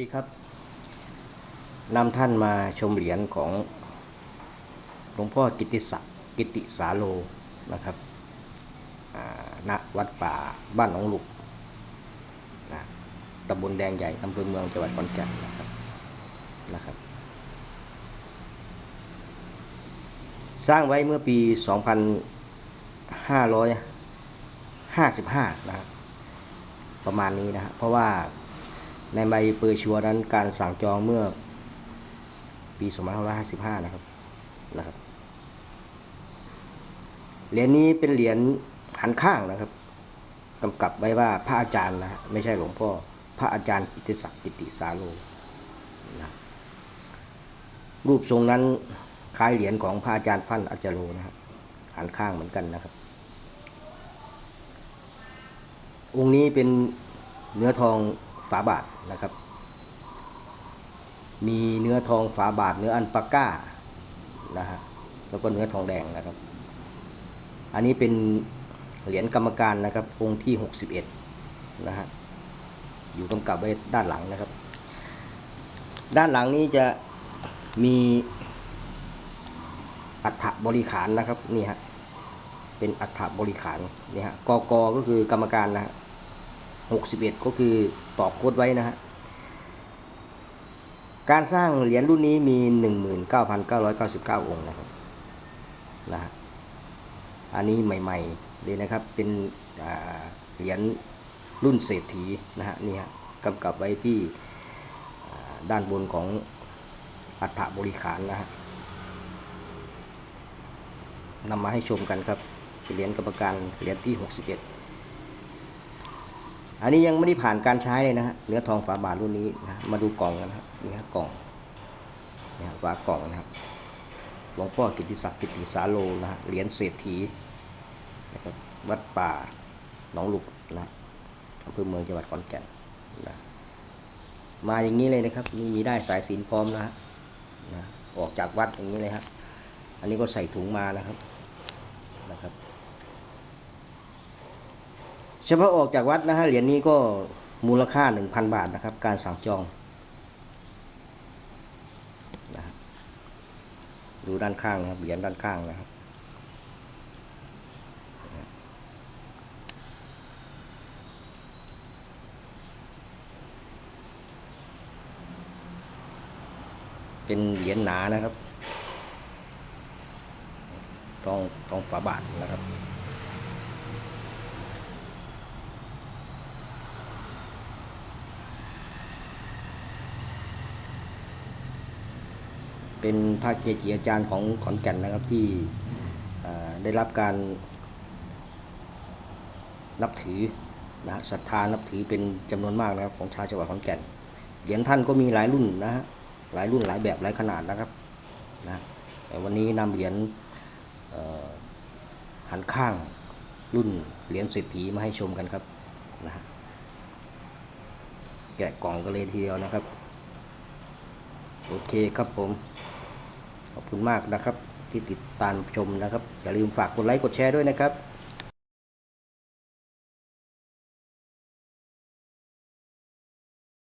ดีครับนำท่านมาชมเหรียญของหลวงพ่อกิติศักดิ์กิติสาโลนะครับณวัดป่าบ้านหนองหลุกนะตำบลแดงใหญ่อำเภอเมืองจังหวัดขอนแก่นนะครับนะครับ สร้างไว้เมื่อปี 2555 นะครับประมาณนี้นะฮะเพราะว่า ในใบเปอร์ชัวนั้นการสั่งจองเมื่อปี2555 นะครับนะครับ เหรียญนี้เป็นเหรียญหันข้างนะครับกำกับไว้ว่าพระอาจารย์นะฮะไม่ใช่หลวงพ่อ พระอาจารย์กิติศักดิ์กิติสาโลนะรูปทรงนั้นคล้ายเหรียญของพระอาจารย์ฟั่นอาจารนะครับหันข้างเหมือนกันนะครับ องค์นี้เป็นเนื้อทอง ฝาบาทนะครับ มีเนื้อทองฝาบาทเนื้ออันปาก้านะฮะแล้วก็เนื้อทองแดงนะครับ อันนี้เป็นเหรียญกรรมการนะครับ องค์ที่หกสิบเอ็ดนะฮะอยู่กำกับไว้ด้านหลังนะครับ ด้านหลังนี้จะมีอัฐบริขารนะครับนี่ฮะเป็นอัฐบริขารนี่ฮะกกก็คือกรรมการนะฮะ หกสิบเอ็ดก็คือตอกโคดไว้นะฮะ การสร้างเหรียญรุ่นนี้มีหนึ่งหมื่นเก้าพันเก้าร้องค์นะครับนะฮะอันนี้ใหม่ๆเลยนะครับ เป็นเหรียญรุ่นเศรษฐีนะฮะนี่ฮะกำกับไว้ที่ด้านบนของอัฐบริขารนะฮะนำมาให้ชมกันครับเหรียญกรรมการเหรียญที่หกสิบเอันนี้ยังไม่ได้ผ่านการใช้เลยนะฮะเนื้อทองฝาบาทรุ่นนี้นะมาดูกล่องกันนะครับนี่ฮะกล่องนี่ฮะฝากล่องนะครับหลวงพ่อกิติศักดิ์กิติสาโลนะฮะเหรียญเศรษฐีนะครับวัดป่าหนองหลุกนะอำเภอเมืองจังหวัดขอนแก่นนะมาอย่างนี้เลยนะครับนี่มีได้สายสิญจนพร้อมนะฮะนะออกจากวัดอย่างนี้เลยฮะอันนี้ก็ใส่ถุงมานะครับนะครับ เฉพาะออกจากวัดนะฮะเหรียญนี้ก็มูลค่าหนึ่งพันบาทนะครับ การสั่งจองนะครับดูด้านข้างนะครับเหรียญด้านข้างนะครับเป็นเหรียญหนานะครับทองทองฝาบาทนะครับ เป็นพระเกจิอาจารย์ของขอนแก่นนะครับที่ได้รับการนับถือนะฮะศรัทธานับถือเป็นจำนวนมากนะครับ ของชาวจังหวัดขอนแก่นเหรียญท่านก็มีหลายรุ่นนะฮะหลายรุ่นหลายแบบหลายขนาดนะครับนะแต่วันนี้นำเหรียญหันข้างรุ่นเหรียญเศรษฐีมาให้ชมกันครับนะฮะแกะกล่องกันเลยทีเดียวนะครับ โอเคครับผม ขอบคุณมากนะครับ ที่ติดตามชมนะครับ อย่าลืมฝากกดไลค์กดแชร์ด้วยนะครับ